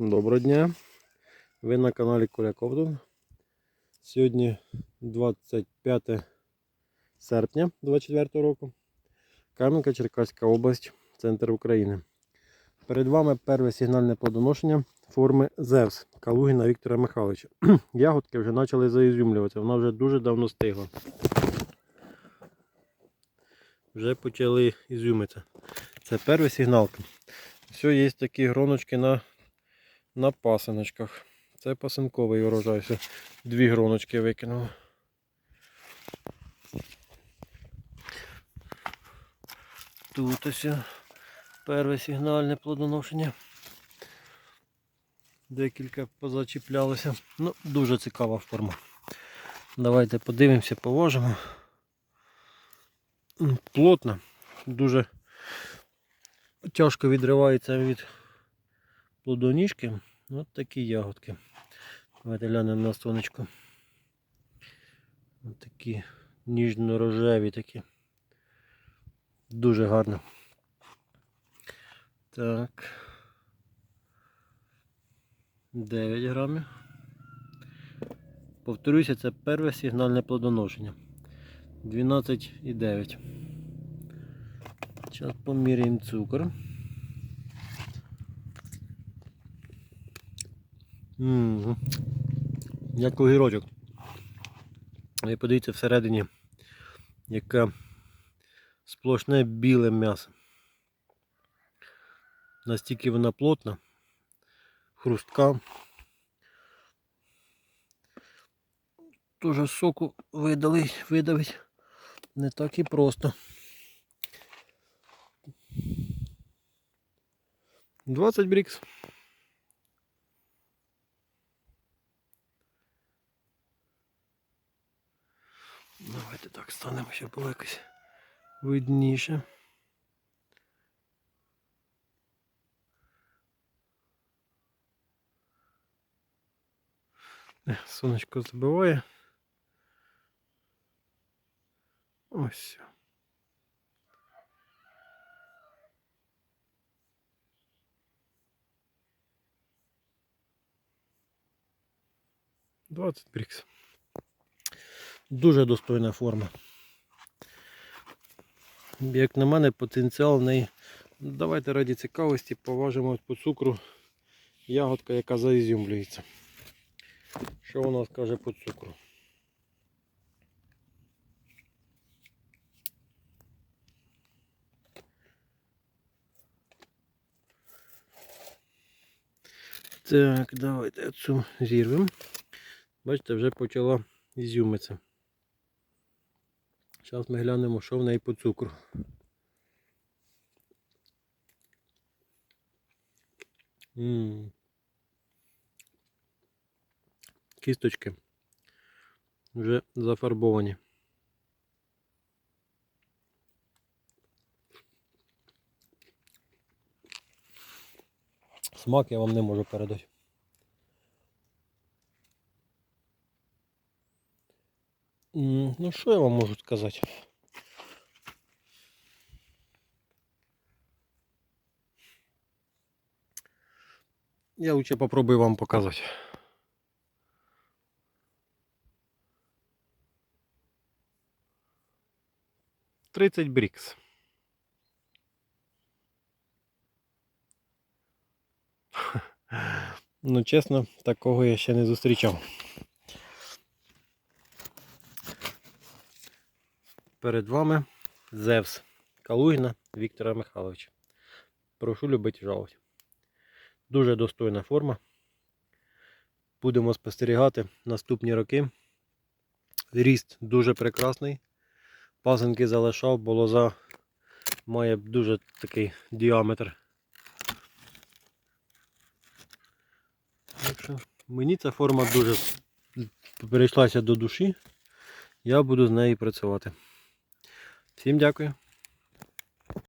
Доброго дня. Ви на каналі Коля Ковтун. Сьогодні 25 серпня 24 року. Кам'янка, Черкаська область, центр України. Перед вами перше сигнальне плодоношення форми Зевс Калугіна Віктора Михайловича. Ягодки вже почали заізюмлюватися, вона вже дуже давно стигла. Вже почали ізюмитися. Це перша сигналка. Все, є такі гроночки на на пасиночках. Це пасинковий урожай. Дві гроночки викинуло. Тут ось перше сигнальне плодоношення. Декілька позачіплялося. Ну, дуже цікава форма. Давайте подивимося, поважимо. М, Плотно, дуже тяжко відривається від плодоніжки. Ось такі ягодки. Давайте глянемо на сонечко. Ось такі ніжно-рожеві такі. Дуже гарно. Так. 9 грамів. Повторюся, це перше сигнальне плодоношення. 12,9. Зараз поміряємо цукор. Ммм. Як огірочок. І подивіться всередині, яке сплошне біле м'ясо. Настільки вона плотна, хрустка. Тоже соку видали, видавить не так і просто. 20 брікс. Давайте так станемо, щоб було якось видніше. Е, Сонечко забиває. Ось. Двадцять брікс. Дуже достойна форма. Як на мене, потенціал в неї. Давайте раді цікавості поважимо по цукру ягодка, яка заізюмлюється. Що у нас каже по цукру? Так, давайте цю зірвемо. Бачите, вже почала ізюмитися. Зараз ми глянемо, що в неї по цукру. М. Кісточки вже зафарбовані. Смак я вам не можу передати. Ну що я вам можу сказати? Я лучше попробую вам показать. Тридцать брикс. Ну, чесно, такого я ще не зустрічав. Перед вами Зевс Калугіна Віктора Михайловича. Прошу любити жалувати. Дуже достойна форма. Будемо спостерігати наступні роки. Ріст дуже прекрасний. Пасенки залишав, бо лоза має дуже такий діаметр. Так мені ця форма дуже перейшлася до душі. Я буду з нею працювати. Всім дякую.